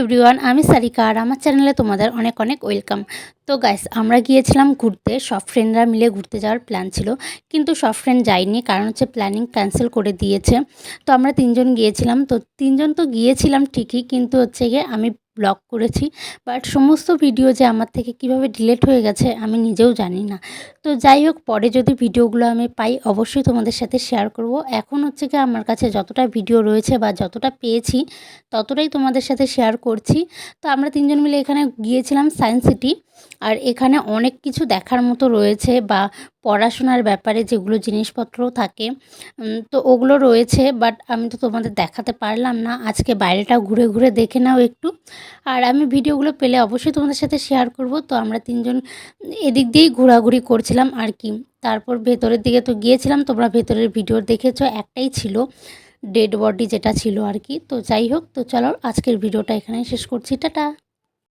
Everyone, আমি সারিকা আর আমার চ্যানেলে তোমাদের অনেক অনেক ওয়েলকাম। তো গাইস, আমরা গিয়েছিলাম ঘুরতে, সব ফ্রেন্ডরা মিলে ঘুরতে যাওয়ার প্ল্যান ছিল, কিন্তু সব ফ্রেন্ড যায়নি, কারণ হচ্ছে প্ল্যানিং ক্যান্সেল করে দিয়েছে। তো আমরা তিনজন গিয়েছিলাম, তো তিনজন তো গিয়েছিলাম ঠিকই, কিন্তু হচ্ছে গিয়ে আমি ব্লগ করেছি। বাট সমস্ত ভিডিও যে আমার থেকে কীভাবে ডিলেট হয়ে গেছে আমি নিজেও জানি না। তো যাই হোক, পরে যদি ভিডিওগুলো আমি পাই, অবশ্যই তোমাদের সাথে শেয়ার করব। এখন হচ্ছে কি আমার কাছে যতটা ভিডিও রয়েছে বা যতটা পেয়েছি, ততটাই তোমাদের সাথে শেয়ার করছি। তো আমরা তিনজন মিলে এখানে গিয়েছিলাম সায়েন্স সিটি আর এখানে অনেক কিছু দেখার মতো রয়েছে বা পড়াশোনার ব্যাপারে যেগুলো জিনিসপত্র থাকে তো ওগুলো রয়েছে বাট আমি তো তোমাদের দেখাতে পারলাম না। আজকে বাইরেটা ঘুরে ঘুরে দেখে নাও একটু। আর আমি ভিডিওগুলো পেলে অবশ্যই তোমাদের সাথে শেয়ার করব। তো আমরা তিনজন এদিক দিয়েই ঘোরাঘুরি করছিলাম আর কি। তারপর ভেতরের দিকে তো গিয়েছিলাম, তোমরা ভেতরের ভিডিও দেখেছ, একটাই ছিল ডেড বডি যেটা ছিল আর কি। তো যাই হোক, তো চলো আজকের ভিডিওটা এখানেই শেষ করছি। টাটা!